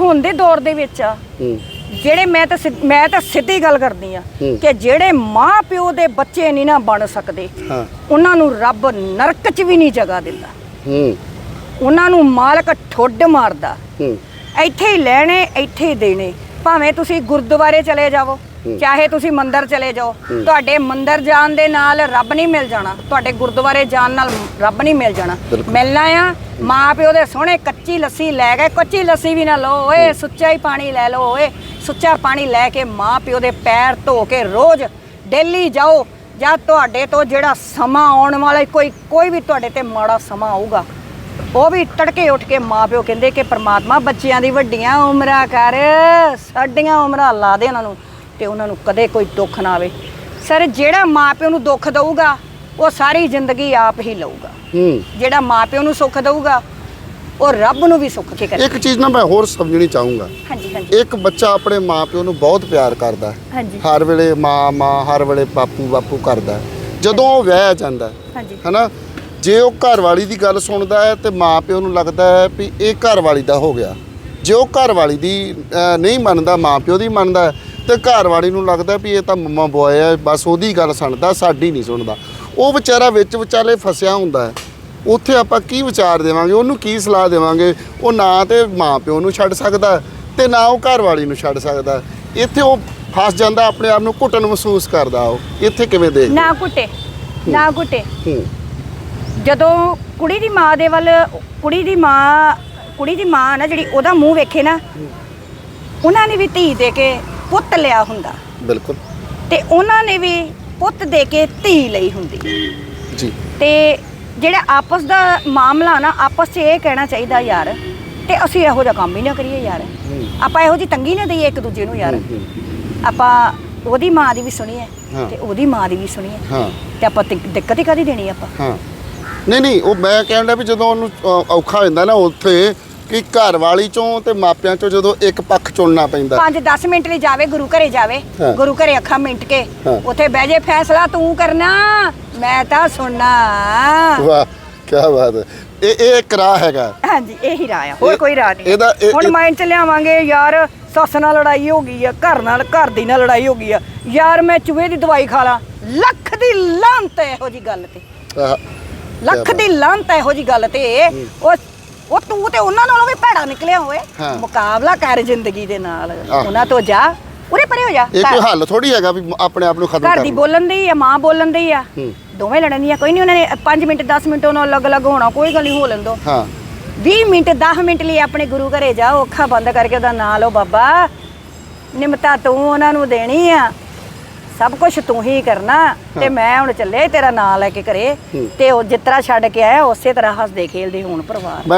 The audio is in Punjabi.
ਹੁਣ ਦੇ ਦੌਰ ਦੇ ਵਿੱਚ ਆ ਜਿਹੜੇ ਮੈਂ ਤਾਂ ਸਿੱਧ- ਮੈਂ ਤਾਂ ਸਿੱਧੀ ਗੱਲ ਕਰਦੀ ਆ ਹੂੰ। ਕਿ ਜਿਹੜੇ ਮਾਂ ਪਿਓ ਦੇ ਬੱਚੇ ਨਹੀਂ ਨਾ ਬਣ ਸਕਦੇ ਹਾਂ। ਉਹਨਾਂ ਨੂੰ ਰੱਬ ਨਰਕ 'ਚ ਵੀ ਨਹੀਂ ਜਗ੍ਹਾ ਦਿੰਦਾ। ਹੂੰ। ਉਹਨਾਂ ਨੂੰ ਮਾਲਕ ਠੁੱਡ ਮਾਰਦਾ। ਹੂੰ। ਇੱਥੇ ਹੀ ਲੈਣੇ ਇੱਥੇ ਹੀ ਦੇਣੇ। ਭਾਵੇਂ ਤੁਸੀਂ ਗੁਰਦੁਆਰੇ ਚਲੇ ਜਾਵੋ ਚਾਹੇ ਤੁਸੀਂ ਮੰਦਿਰ ਚਲੇ ਜਾਓ ਤੁਹਾਡੇ ਮੰਦਿਰ ਜਾਣ ਦੇ ਨਾਲ ਰੱਬ ਨਹੀਂ ਮਿਲ ਜਾਣਾ ਤੁਹਾਡੇ ਗੁਰਦੁਆਰੇ ਜਾਣ ਨਾਲ ਰੱਬ ਨਹੀਂ ਮਿਲ ਜਾਣਾ। ਮਿਲਣਾ ਆ ਮਾਂ ਪਿਓ ਦੇ ਸੋਹਣੇ ਕੱਚੀ ਲੱਸੀ ਲੈ ਗਏ ਕੱਚੀ ਲੱਸੀ ਵੀ ਨਾ ਲਓ ਓਏ ਸੁੱਚਾ ਹੀ ਪਾਣੀ ਲੈ ਲਓ ਓਏ ਸੁੱਚਾ ਪਾਣੀ ਲੈ ਕੇ ਮਾਂ ਪਿਓ ਦੇ ਪੈਰ ਧੋ ਕੇ ਰੋਜ਼ ਡੇਲੀ ਜਾਓ ਜਾਂ ਤੁਹਾਡੇ ਤੋਂ ਜਿਹੜਾ ਸਮਾਂ ਆਉਣ ਵਾਲਾ ਕੋਈ ਕੋਈ ਵੀ ਤੁਹਾਡੇ ਤੇ ਮਾੜਾ ਸਮਾਂ ਆਊਗਾ ਉਹ ਵੀ ਤੜਕੇ ਉੱਠ ਕੇ ਮਾਪਿਓ ਕਹਿੰਦੇ ਕਿ ਪ੍ਰਮਾਤਮਾ ਬੱਚਿਆਂ ਦੀ ਵੱਡੀਆਂ ਉਮਰਾਂ ਕਰ ਸਾਡੀਆਂ ਉਮਰਾਂ ਲਾ ਦੇ ਉਹਨਾਂ ਨੂੰ ਤੇ ਉਹਨਾਂ ਨੂੰ ਕਦੇ ਕੋਈ ਦੁੱਖ ਨਾ ਆਵੇ। ਸਰ ਜਿਹੜਾ ਮਾਪਿਓ ਨੂੰ ਦੁੱਖ ਦਊਗਾ ਉਹ ਸਾਰੀ ਜ਼ਿੰਦਗੀ ਆਪ ਹੀ ਲਊਗਾ। ਹੂੰ। ਜਿਹੜਾ ਮਾਪਿਓ ਨੂੰ ਸੁੱਖ ਦਊਗਾ ਉਹ ਰੱਬ ਨੂੰ ਵੀ ਸੁੱਖ ਕੇ ਕਰੇ। ਇੱਕ ਚੀਜ਼ ਨਾ ਮੈਂ ਹੋਰ ਸਮਝਣੀ ਚਾਹੂੰਗਾ। ਹਾਂਜੀ ਹਾਂਜੀ। ਇੱਕ ਬੱਚਾ ਆਪਣੇ ਮਾਪਿਓ ਨੂੰ ਬਹੁਤ ਪਿਆਰ ਕਰਦਾ ਹੈ। ਹਰ ਵੇਲੇ ਮਾਂ ਮਾਂ ਹਰ ਵੇਲੇ ਬਾਪੂ ਬਾਪੂ ਕਰਦਾ। ਜਦੋਂ ਉਹ ਵਿਆਹ ਜਾਂਦਾ ਹੈ, ਹਾਂਜੀ। ਹਨਾ? ਜੇ ਉਹ ਘਰ ਵਾਲੀ ਦੀ ਗੱਲ ਸੁਣਦਾ ਹੈ ਤੇ ਮਾਂ ਪਿਓ ਨੂੰ ਲੱਗਦਾ ਹੈ ਵੀ ਇਹ ਘਰ ਵਾਲੀ ਦਾ ਹੋ ਗਿਆ। ਜੇ ਉਹ ਘਰ ਵਾਲੀ ਦੀ ਨਹੀਂ ਮੰਨਦਾ ਮਾਂ ਪਿਓ ਦੀ ਮੰਨਦਾ ਤੇ ਘਰ ਵਾਲੀ ਨੂੰ ਲੱਗਦਾ ਵੀ ਇਹ ਤਾਂ ਮੰਮਾ ਬੋਏ ਹੈ ਬਸ ਉਹਦੀ ਗੱਲ ਸੁਣਦਾ ਸਾਡੀ ਨਹੀਂ ਸੁਣਦਾ। ਉਹ ਵਿਚਾਰਾ ਵਿੱਚ ਵਿਚਾਲੇ ਫਸਿਆ ਹੁੰਦਾ ਹੈ। ਉੱਥੇ ਆਪਾਂ ਕੀ ਵਿਚਾਰ ਦੇਵਾਂਗੇ? ਉਹਨੂੰ ਕੀ ਸਲਾਹ ਦੇਵਾਂਗੇ? ਉਹ ਨਾ ਤੇ ਮਾਂ ਪਿਓ ਨੂੰ ਛੱਡ ਸਕਦਾ ਤੇ ਨਾ ਉਹ ਘਰ ਵਾਲੀ ਨੂੰ ਛੱਡ ਸਕਦਾ। ਇੱਥੇ ਉਹ ਫਸ ਜਾਂਦਾ ਆਪਣੇ ਆਪ ਨੂੰ ਘੁੱਟਣ ਮਹਿਸੂਸ ਕਰਦਾ ਉਹ। ਇੱਥੇ ਕਿਵੇਂ ਦੇਖ ਨਾ ਘੁੱਟੇ। ਨਾ ਘੁੱਟੇ। ਹੂੰ। ਜਦੋਂ ਕੁੜੀ ਦੀ ਮਾਂ ਦੇ ਵੱਲ ਕੁੜੀ ਦੀ ਮਾਂ ਕੁੜੀ ਦੀ ਮਾਂ ਨਾ ਜਿਹੜੀ ਉਹਦਾ ਮੂੰਹ ਵੇਖੇ ਨਾ ਉਹਨਾਂ ਨੇ ਵੀ ਧੀ ਦੇ ਕੇ ਪੁੱਤ ਲਿਆ ਹੁੰਦਾ। ਬਿਲਕੁਲ। ਤੇ ਉਹਨਾਂ ਨੇ ਵੀ ਪੁੱਤ ਦੇ ਕੇ ਧੀ ਲਈ ਹੁੰਦੀ। ਜੀ। ਤੇ ਜਿਹੜਾ ਆਪਸ ਦਾ ਮਾਮਲਾ ਨਾ ਆਪਸ 'ਚ ਇਹ ਕਹਿਣਾ ਚਾਹੀਦਾ ਯਾਰ ਤੇ ਅਸੀਂ ਇਹੋ ਜਿਹਾ ਕੰਮ ਹੀ ਨਾ ਕਰੀਏ ਯਾਰ। ਆਪਾਂ ਇਹੋ ਜੀ ਤੰਗੀ ਨਾ ਦਈਏ ਇੱਕ ਦੂਜੇ ਨੂੰ ਯਾਰ। ਆਪਾਂ ਉਹਦੀ ਮਾਂ ਦੀ ਵੀ ਸੁਣੀਏ ਹਾਂ। ਤੇ ਉਹਦੀ ਮਾਂ ਦੀ ਵੀ ਸੁਣੀਏ ਹਾਂ। ਤੇ ਆਪਾਂ ਦਿੱਕਤ ਹੀ ਕਾਦੀ ਦੇਣੀ ਆਪਾਂ? ਹਾਂ। ਨਹੀਂ ਨਹੀਂ ਉਹ ਮੈਂ ਕਹਿਣ ਡਿਆ ਵੀ ਜਦੋਂ ਉਹਨੂੰ ਅ, ਔਖਾ ਹੋ ਜਾਂਦਾ ਨਾ ਉੱਥੇ ਕਿ ਘਰ ਵਾਲੀ ਚੋਂ ਤੇ ਮਾਪਿਆਂ ਚੋਂ ਜਦੋਂ ਇੱਕ ਪੱਖ ਚੁਣਨਾ ਪੈਂਦਾ। 5-10 ਮਿੰਟ ਲਈ ਜਾਵੇ ਗੁਰੂ ਘਰੇ ਜਾਵੇ। ਹਾਂ। ਗੁਰੂ ਘਰੇ ਅੱਖਾਂ ਮਿੰਟ ਕੇ। ਹਾਂ। ਉੱਥੇ ਬਹਿ ਜੇ ਫੈਸਲਾ ਤੂੰ ਕਰਨਾ ਮੈਂ ਤਾਂ ਸੁਣਨਾ। ਵਾਹ ਕੀ ਬਾਤ ਹੈ। ਇਹ ਇਹ ਇੱਕ ਰਾਹ ਹੈਗਾ। ਹਾਂਜੀ ਇਹੀ ਰਾਹ ਆ ਹੋਰ ਇਹ- ਕੋਈ ਰਾਹ ਨਹੀਂ। ਇਹਦਾ- ਇਹ- ਹੁਣ ਇਹ- ਮਾਈਂਡ ਚ ਲਿਆਵਾਂਗੇ ਯਾਰ ਸੱਸ ਨਾਲ ਲੜਾਈ ਹੋ ਗਈ ਆ ਘਰ ਨਾਲ ਘਰ ਦੀ ਨਾਲ ਲੜਾਈ ਹੋ ਗਈ ਆ। ਯਾਰ ਮੈਂ ਚੂਹੇ ਦੀ ਦਵਾਈ ਖਾ ਲਾਂ। ਲੱਖ ਦੀ ਲਾਂਤ ਇਹੋ ਜੀ ਗੱਲ ਤੇ। ਆਹ, ਲੱਖ ਦੀ ਲਾਂਤ ਇਹੋ ਜੀ ਗੱਲ ਤੇ। ਉਹ ਉਹ ਤੂੰ ਤੇ ਉਹਨਾਂ ਨਾਲੋਂ ਵੀ ਭੈੜਾ ਨਿਕਲਿਆ ਹੋਏ ਹਾਂ। ਮੁਕਾਬਲਾ ਕਰ ਜ਼ਿੰਦਗੀ ਦੇ ਨਾਲ। ਉਹਨਾਂ ਤੋਂ ਜਾ। ਉਰੇ ਪਰੇ ਹੋ ਜਾ। ਇਹ ਘਰ- ਕੋਈ ਹੱਲ ਥੋੜੀ ਹੈਗਾ ਵੀ ਆਪਣੇ ਆਪ ਨੂੰ ਖਤਮ ਘਰ ਦੀ। ਬੋਲਣ ਦੀ ਆ ਮਾਂ ਬੋਲਣ ਦੀ ਆ। ਹੂੰ। ਦੋਵੇਂ ਲੜਨ ਦੀ ਆ ਕੋਈ ਨਹੀਂ ਉਹਨਾਂ ਨੇ 5 ਮਿੰਟ 10 ਮਿੰਟ ਉਹਨਾਂ ਨੂੰ ਅਲੱਗ-ਅਲੱਗ ਹੋਣਾ ਕੋਈ ਗੱਲ ਨਹੀਂ ਹੋ ਲੈਣ ਦੋ। ਹਾਂ। 20 ਮਿੰਟ 10 ਮਿੰਟ ਲਈ ਆਪਣੇ ਗੁਰੂ ਘਰੇ ਜਾਓ ਅੱਖਾਂ ਬੰਦ ਕਰਕੇ ਉਹਦਾ ਨਾਂ ਲਓ ਬਾਬਾ। ਨਿਮਤਾ ਤੂੰ ਉਹਨਾਂ ਨੂੰ ਦੇਣੀ ਆ। ਸਭ ਕੁਝ ਤੂੰ ਹੀ ਕਰਨਾ ਤੇ ਮੈਂ ਹੁਣ ਚੱਲੇ ਤੇਰਾ ਨਾਂ ਲੈ ਕੇ ਘਰੇ। ਤੇ ਉਹ ਜਿਸ ਤਰ੍ਹਾਂ ਛੱਡ ਕੇ ਆਇਆ ਉਸੇ ਤਰ੍ਹਾਂ ਹੱਸਦੇ ਖੇਲਦੇ ਹੋਣ ਪਰਿਵਾਰ